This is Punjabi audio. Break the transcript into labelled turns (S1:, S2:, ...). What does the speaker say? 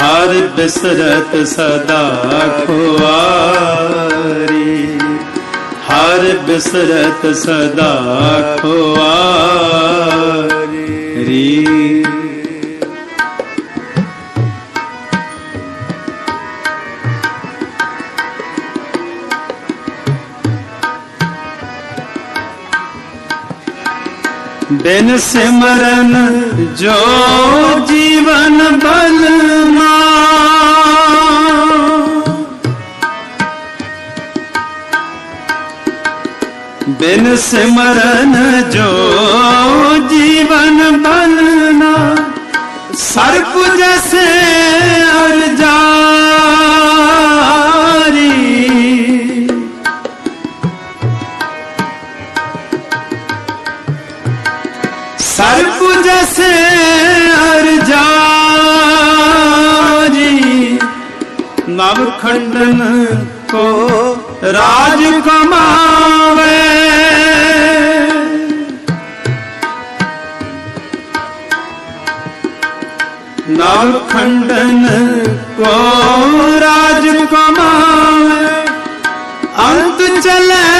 S1: ਹਰ ਬਿਸਰਤ ਸਦਾ ਖੁਆਰੀ। ਹਰ ਬਿਸਰਤ ਸਦਾ ਖੁਆਰੀ। ਬਿਨ ਸਿਮਰਨ ਜੋ ਜੀਵਨ ਬਿਨ ਸਿਮਰਨ ਜੋ ਜੀਵਨ ਬਨਨਾ ਸਰਪ ਜੈਸੇ ਅਰਜਾਰੀ ਸਰਪ ਜੈਸੇ ਅਰਜਾਰੀ ਨਵ ਖੰਡਨ ਕੋ ਰਾਜ ਕਮਾ ਨਾਮ ਖੰਡਨ ਕੋ ਰਾਜ ਕਮਾਵੇ ਅੰਤ ਚਲੇ